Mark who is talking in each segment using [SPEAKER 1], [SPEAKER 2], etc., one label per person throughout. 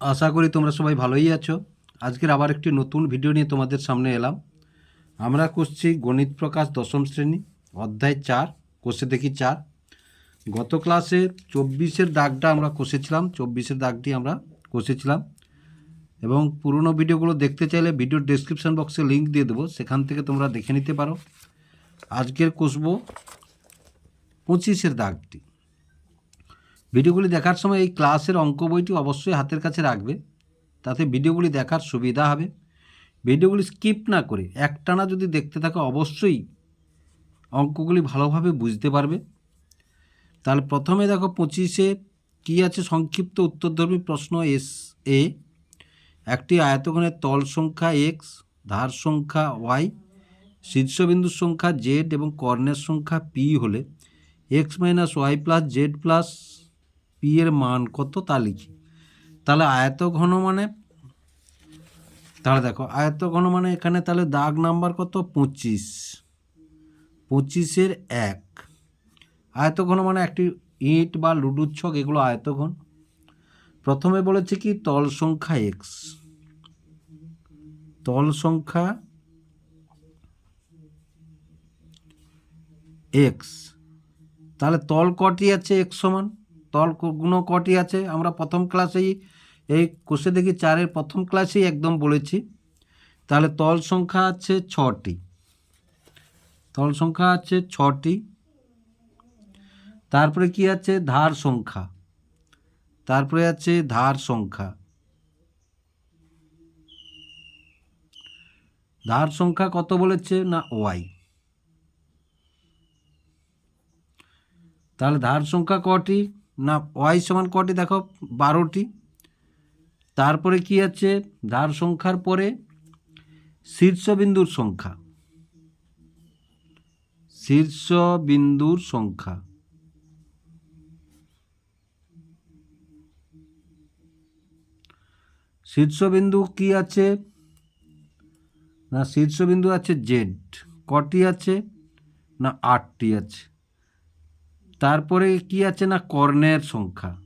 [SPEAKER 1] আশা করি তোমরা সবাই ভালোই আছো। আজকের আবার একটি নতুন ভিডিও নিয়ে তোমাদের সামনে এলাম। আমরা করছি গণিত প্রকাশ দশম শ্রেণি, অধ্যায় চার, কোষে দেখি চার। গত ক্লাসে চব্বিশের দাগটা আমরা কষেছিলাম, চব্বিশের দাগটি আমরা কষেছিলাম। এবং পুরনো ভিডিওগুলো দেখতে চাইলে ভিডিওর ডেসক্রিপশন বক্সে লিংক দিয়ে দেবো, সেখান থেকে তোমরা দেখে নিতে পারো। আজকের কষবো পঁচিশের দাগটি। ভিডিওগুলি দেখার সময় এই ক্লাসের অঙ্ক বইটি অবশ্যই হাতের কাছে রাখবে, তাতে ভিডিওগুলি দেখার সুবিধা হবে। ভিডিওগুলি স্কিপ না করে একটানা যদি দেখতে থাকো, অবশ্যই অঙ্কগুলি ভালোভাবে বুঝতে পারবে। তাহলে প্রথমে দেখো পঁচিশে কী আছে? সংক্ষিপ্ত উত্তরধর্মী প্রশ্ন এস এ। একটি আয়তঘনের তল সংখ্যা এক্স, ধার সংখ্যা ওয়াই, শীর্ষবিন্দুর সংখ্যা জেড এবং কর্ণের সংখ্যা পি হলে X minus Y plus Z plus P এর মান কত তা লিখি। তাহলে আয়ত ঘন মানে তাহলে দেখো, আয়ত ঘন মানে এখানে তাহলে দাগ নাম্বার কত? পঁচিশ। পঁচিশের এক। আয়ত ঘন মানে একটি ইট বা লুডুর ছক, এগুলো আয়ত ঘন। প্রথমে বলেছে কি? তল সংখ্যা এক্স তল সংখ্যা এক্স তাহলে তল কটি আছে? এক সমান। তল গুণ কটি আছে? আমরা প্রথম ক্লাসেই এই কোষে দেখি চারের প্রথম ক্লাসেই একদম বলেছি। তাহলে তল সংখ্যা আছে ছটি। তল সংখ্যা আছে ছটি। তারপরে কি আছে? ধার সংখ্যা। তারপরে আছে ধার সংখ্যা। ধার সংখ্যা কত বলেছে? না, ওয়াই। তাহলে ধার সংখ্যা কটি? না ওয়াই সমান কটি? দেখো, বারোটি। তারপরে কি আছে? ধার সংখ্যার পরে শীর্ষবিন্দুর সংখ্যা। শীর্ষবিন্দুর সংখ্যা। শীর্ষবিন্দু কি আছে? না, শীর্ষবিন্দু আছে জেড কটি আছে? না, আটটি আছে। তারপরে কি আছে না কর্ণের সংখ্যা?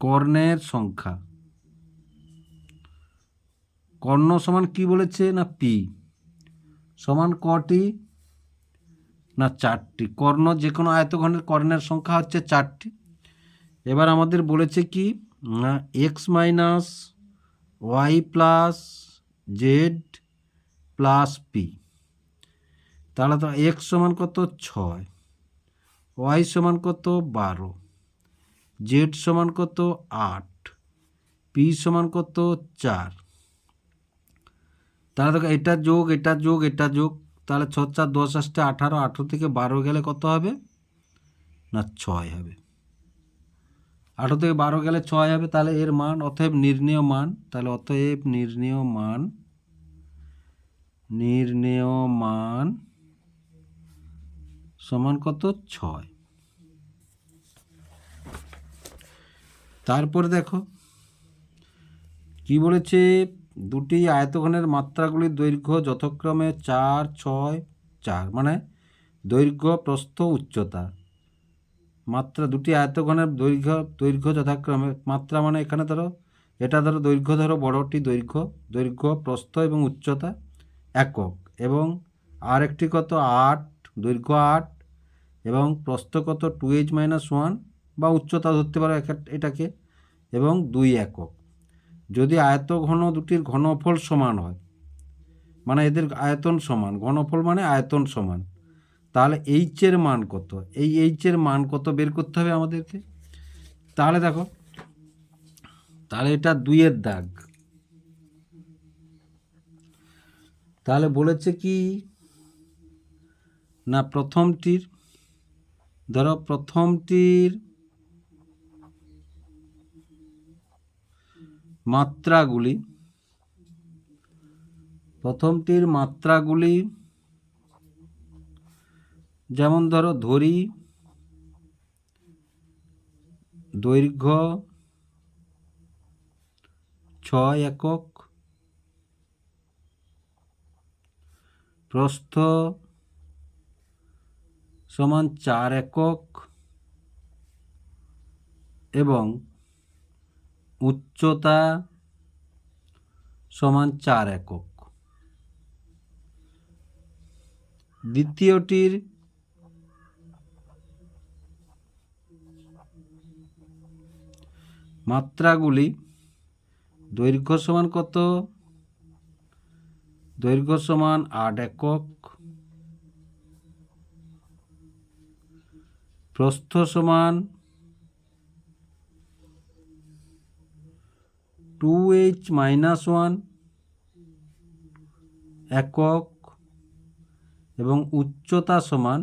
[SPEAKER 1] কর্ণের সংখ্যা। কর্ণ সমান কি বলেছে না পি? সমান কটি? না চারটি। কর্ণ যে কোনো আয়তঘনের কর্ণের সংখ্যা হচ্ছে চারটি। এবার আমাদের বলেছে কি, না X minus Y plus Z plus P তাহলে তো এক্স সমান কত? ছয়। ওয়াই সমান কত? বারো। জেড সমান কত? আট। পি সমান কত? চার। তাহলে দেখো, এটা যোগ এটা যোগ এটা যোগ। তাহলে ছ, চার, দশ আসতে আঠারো। আঠেরো থেকে বারো গেলে কত হবে? না, ছয় হবে। আঠেরো থেকে বারো গেলে ছয় হবে, তাহলে এর মান অতএব নির্ণেয় মান। তাহলে অতএব নির্ণেয় মান নির্ণেয় মান সমান কত? ছয়। তারপরে দেখো, কি বলেছে? দুটি আয়তঘনের মাত্রাগুলির দৈর্ঘ্য যথাক্রমে চার, ছয়, চার মানে দৈর্ঘ্য, প্রস্থ, উচ্চতা। মাত্রা, দুটি আয়তঘনের দৈর্ঘ্য দৈর্ঘ্য যথাক্রমে, মাত্রা মানে এখানে ধরো, এটা ধরো দৈর্ঘ্য ধরো বড়টি দৈর্ঘ্য দৈর্ঘ্য, প্রস্থ এবং উচ্চতা একক এবং আরেকটি কত? আট দৈর্ঘ্য আট এবং প্রস্থ কত টু এইচ মাইনাস ওয়ান বা উচ্চতা ধরতে পারো এটাকে এবং দুই একক। যদি আয়ত ঘন দুটির ঘনফল সমান হয় মানে এদের আয়তন সমান, ঘনফল মানে আয়তন সমান, তাহলে এইচের মান কত? এই এইচের মান কত বের করতে হবে আমাদেরকে? তাহলে দেখো, তাহলে এটা দুইয়ের দাগ। তাহলে বলেছে কি? না প্রথমটির ধরো প্রথমটির মাত্রাগুলি প্রথমটির মাত্রাগুলি যেমন ধরো ধরি দৈর্ঘ্য ছয় একক প্রস্থ সমান চার একক এবং উচ্চতা সমান চার একক। দ্বিতীয়টির মাত্রাগুলি দৈর্ঘ্য সমান কত? দৈর্ঘ্য সমান আট একক। প্রস্থ সমান টু এইচ মাইনাস ওয়ান একক এবং উচ্চতা সমান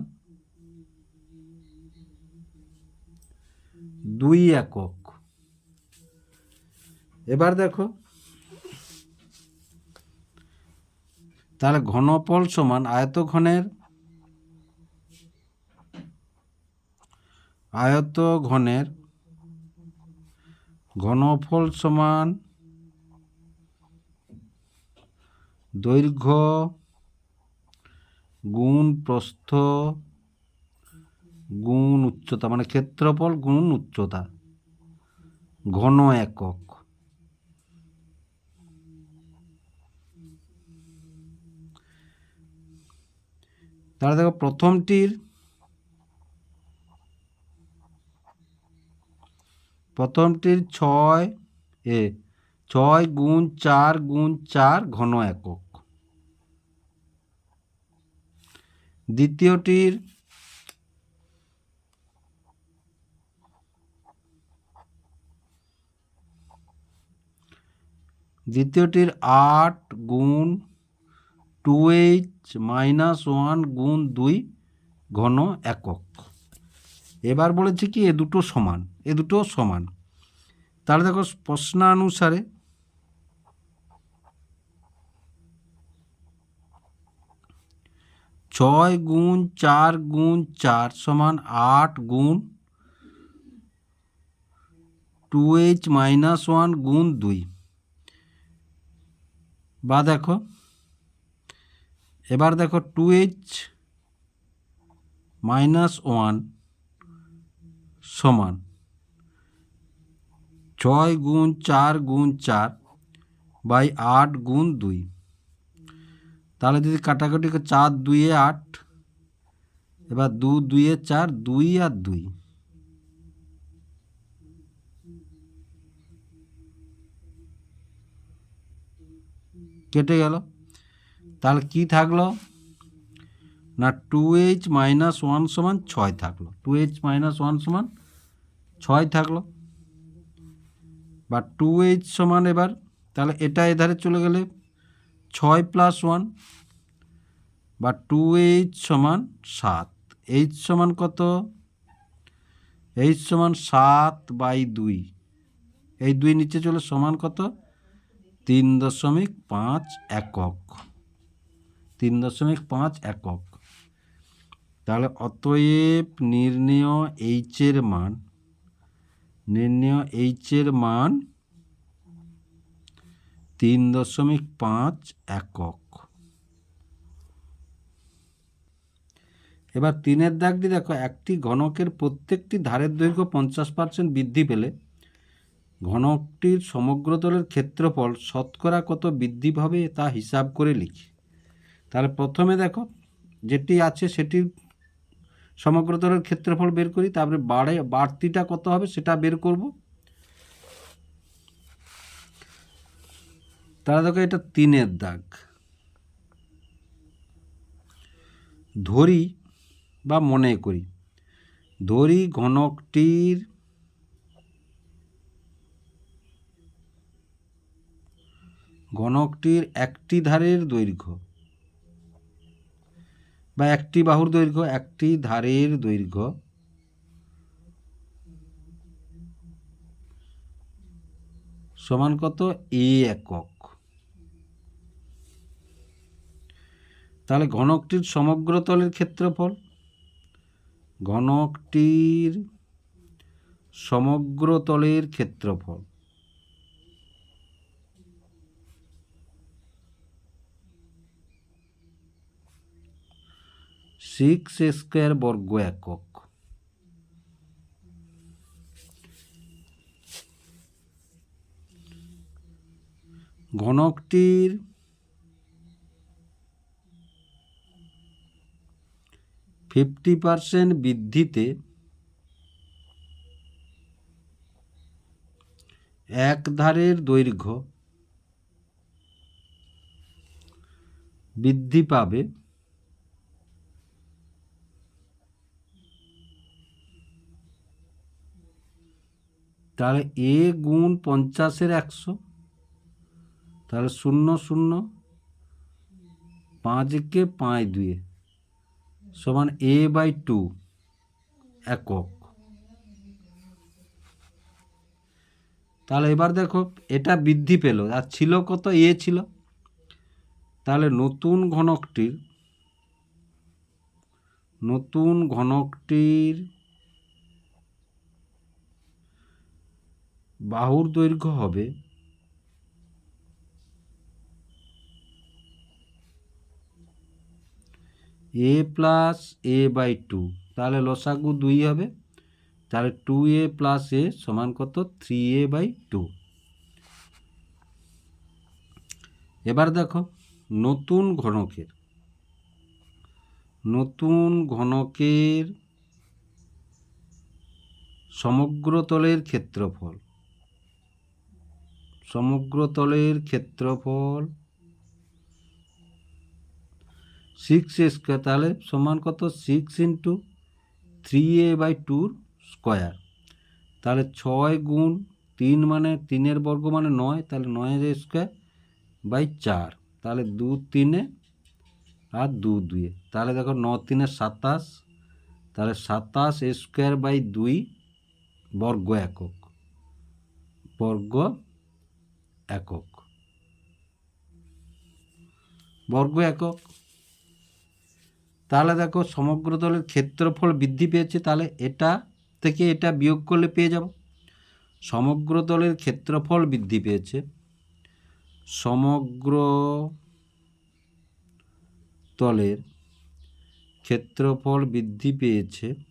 [SPEAKER 1] দুই একক। এবার দেখো তাহলে ঘনফল সমান আয়তঘনের আয়ত ঘনের ঘনফল সমান দৈর্ঘ্য গুণ প্রস্থ গুণ উচ্চতা মানে ক্ষেত্রফল গুণ উচ্চতা, ঘন একক। তাহলে দেখো প্রথমটির প্রথমটির ছয় এ, ছয় গুণ চার গুণ চার ঘন একক। দ্বিতীয়টির দ্বিতীয়টির আট গুণ টু এইচ মাইনাস ওয়ান গুণ দুই ঘন একক। এবার বলেছে কি, এ দুটো সমান, এ দুটো সমান। তাহলে দেখো প্রশ্নানুসারে ছয় গুণ চার গুণ চার সমান আট গুণ টু এইচ মাইনাস ওয়ান গুণ দুই। বা দেখো, এবার দেখো টু এইচ মাইনাস ওয়ান সমান। ছয় গুণ চার গুণ চার বাই আট গুণ দুই। তাহলে যদি কাটাকাটি চার দুইয়ে আট, এবার দু দুইয়ে চার, দুই, আর দুই। কেটে গেল। তাহলে কি থাকল? না টু এইচ মাইনাস ওয়ান সমান ছয় থাকল। টু এইচ মাইনাস ওয়ান সমান ছয় থাকল। বা টু এইচ সমান এবার, তাহলে এটা এধারে চলে গেলে ছয় প্লাস ওয়ান বা টু এইচ সমান সাত। এইচ সমান কত? এইচ সমান সাত বাই দুই। এই দুই নিচে চলে সমান কত? তিন দশমিক পাঁচ একক। তিন দশমিক পাঁচ একক। তাহলে অতএব নির্ণেয় এইচের মান নির্ণেয় এইচের মান তিন দশমিক পাঁচ একক। এবার তিনের দাগটি দেখো, একটি ঘনকের প্রত্যেকটি ধারের দৈর্ঘ্য পঞ্চাশ পার্সেন্ট বৃদ্ধি পেলে ঘনকটির সমগ্র সমগ্রতলের ক্ষেত্রফল শতকরা কত বৃদ্ধি পাবে তা হিসাব করে লিখি। তাহলে প্রথমে দেখো, যেটি আছে সেটির সমগ্রতলের ক্ষেত্রফল বের করি, তারপরে বাড়ে, বাড়তিটা কত হবে সেটা বের করব। তারা দেখো এটা তিনের দাগ। ধরি বা মনে করি, ধরি ঘনকটির ঘনকটির একটি ধারের দৈর্ঘ্য। বা একটি বাহুর দৈর্ঘ্য, একটি ধারের দৈর্ঘ্য। সমান কত? এ একক। তাহলে ঘনকটির সমগ্র তলের ক্ষেত্রফল, ঘনকটির সমগ্র তলের ক্ষেত্রফল। সিক্স স্কোয়ার বর্গ একক ঘনকটির ফিফটি পার্সেন্ট বৃদ্ধিতে এক ধারের দৈর্ঘ্য বৃদ্ধি পাবে। তাহলে এ গুণ পঞ্চাশের একশো, তাহলে শূন্য শূন্য পাঁচকে পাঁচ দুয়ে সমান এ বাই টু একক। তাহলে এবার দেখো, এটা বৃদ্ধি পেল, আর ছিল কত? এ ছিল। তাহলে নতুন ঘনকটির নতুন ঘনকটির বাহুর দৈর্ঘ্য হবে A plus A by two. তাহলে লসাগু দুই হবে। তাহলে টু এ প্লাস এ সমান কত? Three A by two. এবার দেখো, নতুন ঘনকের নতুন ঘনকের সমগ্রতলের ক্ষেত্রফল। সমগ্রতলের ক্ষেত্রফল সিক্স স্কোয়ার তাহলে সমান কত? Six into three A by tour square তাহলে ছয় গুণ তিন মানে তিনের বর্গ মানে নয়, তাহলে নয়ের স্কোয়ার বাই চার। তাহলে দু তিনে আর দু দুয়ে। তাহলে দেখো ন তিনে সাতাশ, তাহলে সাতাশ স্কোয়ার বাই দুই বর্গ একক। বর্গ একক। বর্গ একক। তাহলে দেখো সমগ্র দলের ক্ষেত্রফল বৃদ্ধি পেয়েছে, তাহলে এটা থেকে এটা বিয়োগ করলে পেয়ে যাব। সমগ্র দলের ক্ষেত্রফল বৃদ্ধি পেয়েছে। সমগ্র তলের ক্ষেত্রফল বৃদ্ধি পেয়েছে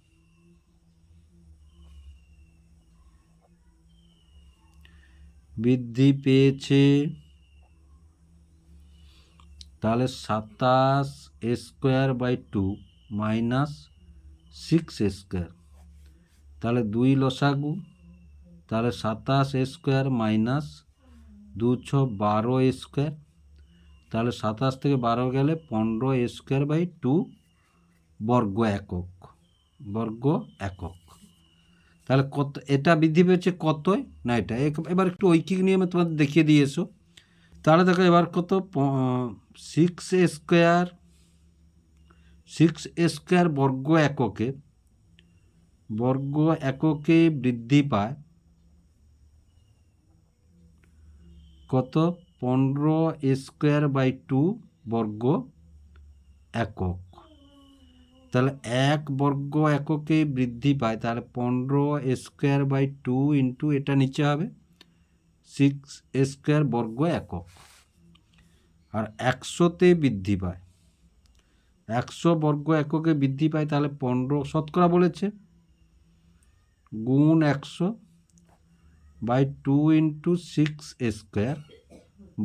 [SPEAKER 1] বৃদ্ধি পেয়েছে। তাহলে সাতাশ square by two minus six square. তাহলে দুই লসাগু। তাহলে সাতাশ স্কোয়ার মাইনাস দু ছ বারো স্কোয়ার। তাহলে সাতাশ থেকে বারো গেলে পনেরো স্কোয়ার বাই টু বর্গ একক। বর্গ একক। তাহলে কত, এটা বৃদ্ধি পেয়েছে কতই? না এটা এবার একটু ঐকিক নিয়মে তোমাদের দেখিয়ে দিয়ে এসো। তাহলে দেখো এবার কত সিক্স স্কোয়ার সিক্স স্কোয়ার বর্গ এককে বর্গ এককে বৃদ্ধি পায় কত? পনেরো স্কোয়ার বাই টু বর্গ একক। তাহলে এক বর্গ এককে বৃদ্ধি পায়, তাহলে পনেরো স্কোয়ার বাই টু ইন্টু এটা নিচে হবে, সিক্স স্কোয়ার বর্গ একক। আর একশোতে বৃদ্ধি পায়, একশো বর্গ এককে বৃদ্ধি পায়, তাহলে পনেরো, শতকরা বলেছে, গুণ একশো by two into six square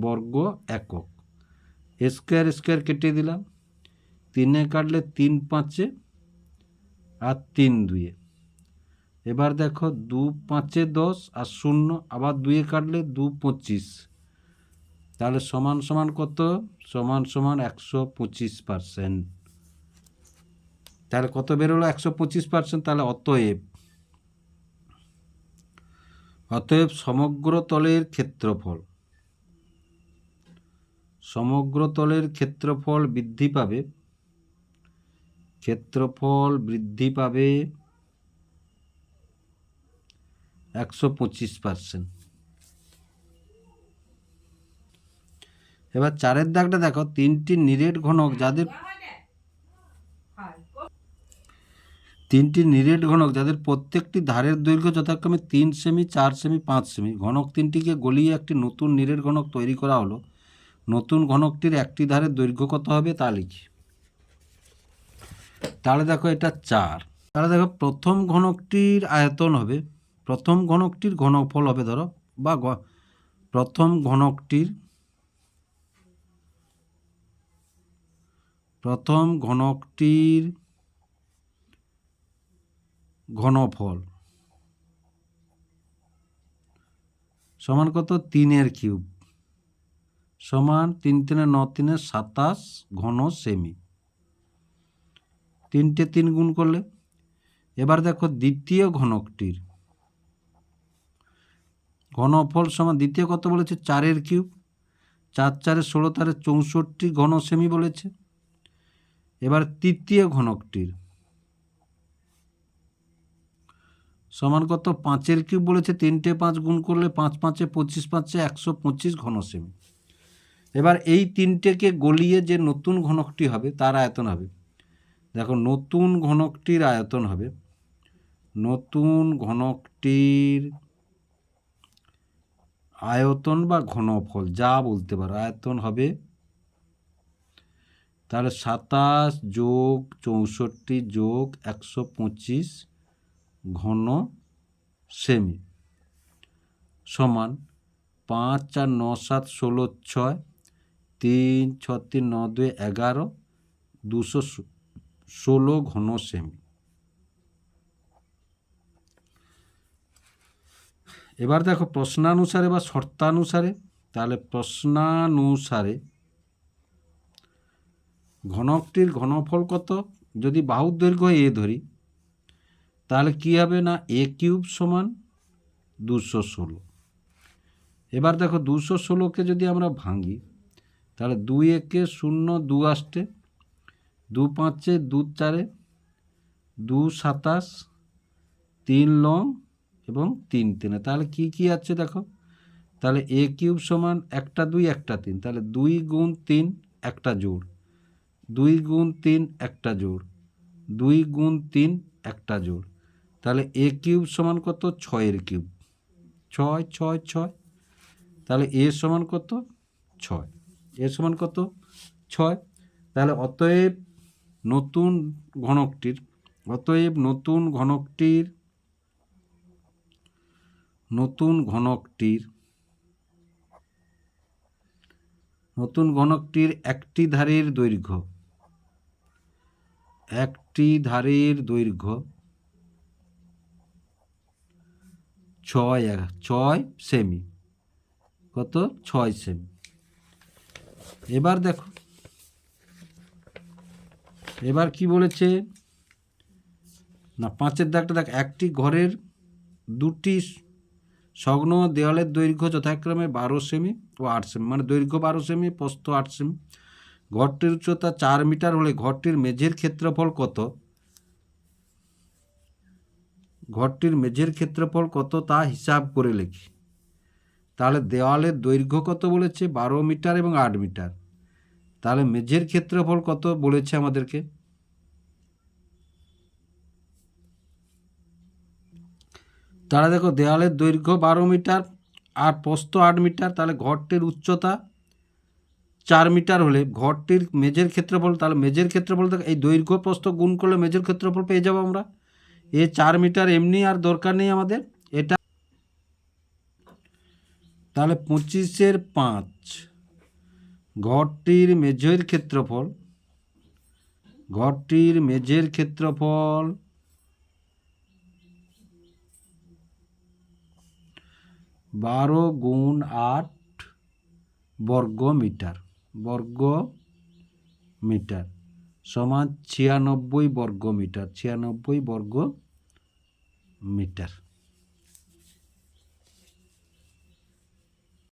[SPEAKER 1] বর্গ একক। স্কোয়ার স্কোয়ার কেটে দিলাম তিনে কাটলে তিন পাঁচে আর তিন দুয়ে। এবার দেখো দু পাঁচে দশ আর শূন্য, আবার দুয়ে কাটলে দু পঁচিশ। তাহলে সমান সমান কত? সমান সমান একশো পঁচিশ পার্সেন্ট তাহলে কত বেরোলো? একশো পঁচিশ পার্সেন্ট তাহলে অতএব অতএব সমগ্র তলের ক্ষেত্রফল, সমগ্র তলের ক্ষেত্রফল বৃদ্ধি পাবে ক্ষেত্রফল বৃদ্ধি পাবে একশো পঁচিশ পার্সেন্ট এবার চারের দাগটা দেখো, তিনটি নিরেট ঘনক যাদের তিনটি নিরেট ঘনক যাদের প্রত্যেকটি ধারের দৈর্ঘ্য যথাক্রমে তিন সেমি চার সেমি পাঁচ সেমি ঘনক তিনটিকে গলিয়ে একটি নতুন নিরেট ঘনক তৈরি করা হলো। নতুন ঘনকটির একটি ধারের দৈর্ঘ্য কত হবে তা লিখি। তাহলে দেখো এটা চার। তাহলে দেখো প্রথম ঘনকটির আয়তন হবে, প্রথম ঘনকটির ঘনফল হবে ধরো, বা প্রথম ঘনকটির প্রথম ঘনকটির ঘনফল সমান কত? তিনের কিউব। সমান তিন তিনে ন তিনে সাতাশ ঘন সেমি। তিনটে তিন গুণ করলে। এবার দেখো দ্বিতীয় ঘনকটির। ঘনফল সমান দ্বিতীয় কত বলেছে? চারের কিউব। চার চারে ষোলো, তারে চৌষট্টি ঘন সেমি বলেছে। এবার তৃতীয় ঘনকটির। সমান কত? পাঁচের কিউব বলেছে, তিনটে পাঁচ গুণ করলে পাঁচ পাঁচে পঁচিশ পাঁচে একশো পঁচিশ ঘন সেমি এবার এই তিনটেকে গলিয়ে যে নতুন ঘনকটি হবে, তার আয়তন হবে। দেখো, নতুন ঘনকটির আয়তন হবে। নতুন ঘনকটির আয়তন বা ঘনফল, যা বলতে পারো, আয়তন হবে তাহলে সাতাশ যোগ চৌষট্টি যোগ একশো পঁচিশ ঘন সেমি সমান পাঁচ চার ন সাত ষোলো ছয় তিন ছ তিন ন দুই এগারো দুশো ষোলো ঘন সেমি। এবার দেখো প্রশ্নানুসারে বা শর্তানুসারে, তাহলে প্রশ্নানুসারে ঘনকটির ঘনফল কত? যদি বাহুর দৈর্ঘ্য এ ধরি, তাহলে কী হবে না? এ কিউব সমান দুশো ষোলো। এবার দেখো দুশো ষোলোকে যদি আমরা ভাঙি, তাহলে দুই একে শূন্য দু আষ্টে দু পাঁচে, দু চারে, দু সাতাশ, তিন লং এবং তিন তিনে। তাহলে কি কি আছে দেখো? তাহলে এ কিউব সমান একটা দুই, একটা তিন। তাহলে দুই গুণ তিন, একটা জোড়। দুই গুণ তিন, একটা জোড়। দুই গুণ তিন, একটা জোড়। তাহলে এ কিউব সমান কত? ছয়ের কিউব। ছয় ছয় ছয়। তাহলে এ সমান কত? ছয়। এ সমান কত? ছয়। তাহলে অতএব নতুন ঘনকটির, অতএব নতুন ঘনকটির নতুন ঘনকটির নতুন ঘনকটির একটি ধারের দৈর্ঘ্য, একটি ধারের দৈর্ঘ্য ছয় ছয় সেমি, কত? ছয় সেমি। এবার দেখো। এবার কি বলেছে? না, পাঁচের দাগটা দেখ, একটি ঘরের দুটি সগ্ন দেওয়ালের দৈর্ঘ্য যথাক্রমে বারো সেমি ও আট সেমি মানে দৈর্ঘ্য বারো সেমি, প্রস্থ আট সেমি। ঘরটির উচ্চতা চার মিটার হলে ঘরটির মেঝের ক্ষেত্রফল কত? ঘরটির মেঝের ক্ষেত্রফল কত তা হিসাব করে লিখি। তাহলে দেওয়ালের দৈর্ঘ্য কত বলেছে? বারো মিটার এবং আট মিটার। তাহলে মেঝের ক্ষেত্রফল কত বলেছে আমাদেরকে? তাহলে দেখো দেওয়ালের দৈর্ঘ্য বারো মিটার আর প্রস্থ আট মিটার, তাহলে ঘরটির উচ্চতা চার মিটার হলে ঘরটির মেঝের ক্ষেত্রফল, তাহলে মেঝের ক্ষেত্রফল দেখো, এই দৈর্ঘ্য প্রস্থ গুণ করলে মেঝের ক্ষেত্রফল পেয়ে যাব আমরা। এ চার মিটার এমনি আর দরকার নেই আমাদের। এটা তাহলে পঁচিশের পাঁচ। ঘরটির মেঝের ক্ষেত্রফল, ঘরটির মেঝের ক্ষেত্রফল, বারো গুণ আট বর্গ মিটার বর্গ মিটার সমান ছিয়ানব্বই বর্গ মিটার ছিয়ানব্বই বর্গ মিটার